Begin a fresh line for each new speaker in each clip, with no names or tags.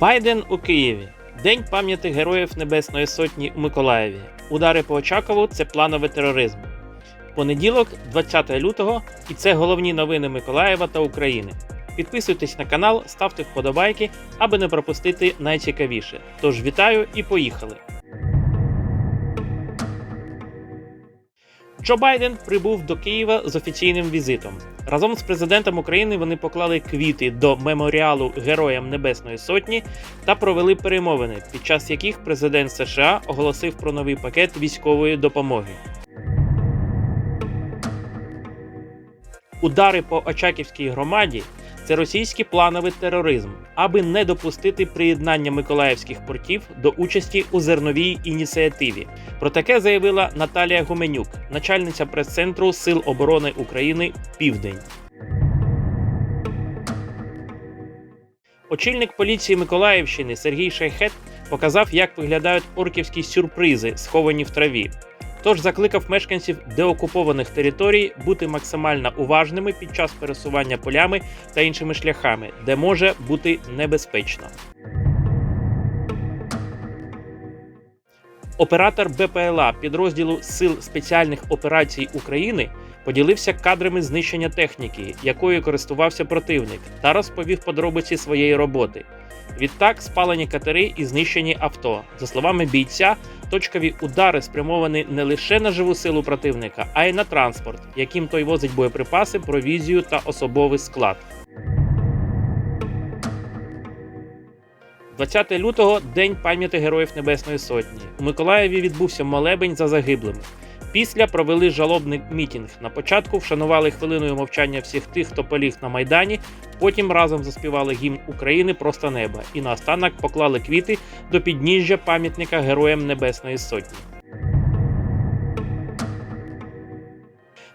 Байден у Києві. День пам'яті Героїв Небесної Сотні у Миколаєві. Удари по Очакову це плановий тероризм. Понеділок, 20 лютого, і це головні новини Миколаєва та України. Підписуйтесь на канал, ставте вподобайки, аби не пропустити найцікавіше. Тож вітаю і поїхали! Джо Байден прибув до Києва з офіційним візитом. Разом з президентом України вони поклали квіти до меморіалу Героям Небесної Сотні та провели перемовини, під час яких президент США оголосив про новий пакет військової допомоги. Удари по Очаківській громаді це російський плановий тероризм, аби не допустити приєднання миколаївських портів до участі у зерновій ініціативі. Про таке заявила Наталія Гуменюк, начальниця прес-центру Сил оборони України Південь. Очільник поліції Миколаївщини Сергій Шайхет показав, як виглядають орківські сюрпризи, сховані в траві. Тож закликав мешканців деокупованих територій бути максимально уважними під час пересування полями та іншими шляхами, де може бути небезпечно. Оператор БПЛА підрозділу Сил спеціальних операцій України поділився кадрами знищення техніки, якою користувався противник, та розповів подробиці своєї роботи. Відтак спалені катери і знищені авто. За словами бійця, точкові удари спрямовані не лише на живу силу противника, а й на транспорт, яким той возить боєприпаси, провізію та особовий склад. 20 лютого День пам'яті Героїв Небесної Сотні. У Миколаєві відбувся молебень за загиблими. Після провели жалобний мітінг. На початку вшанували хвилиною мовчання всіх тих, хто поліг на майдані. Потім разом заспівали гімн України Просто неба і наостанок поклали квіти до підніжжя пам'ятника Героям Небесної Сотні.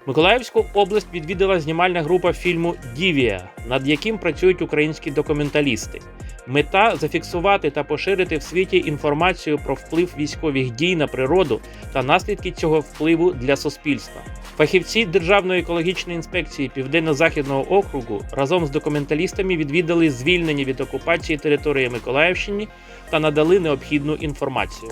Миколаївську область відвідала знімальна група фільму Дівія, над яким працюють українські документалісти. Мета зафіксувати та поширити в світі інформацію про вплив військових дій на природу та наслідки цього впливу для суспільства. Фахівці Державної екологічної інспекції Південно-Західного округу разом з документалістами відвідали звільнені від окупації території Миколаївщини та надали необхідну інформацію.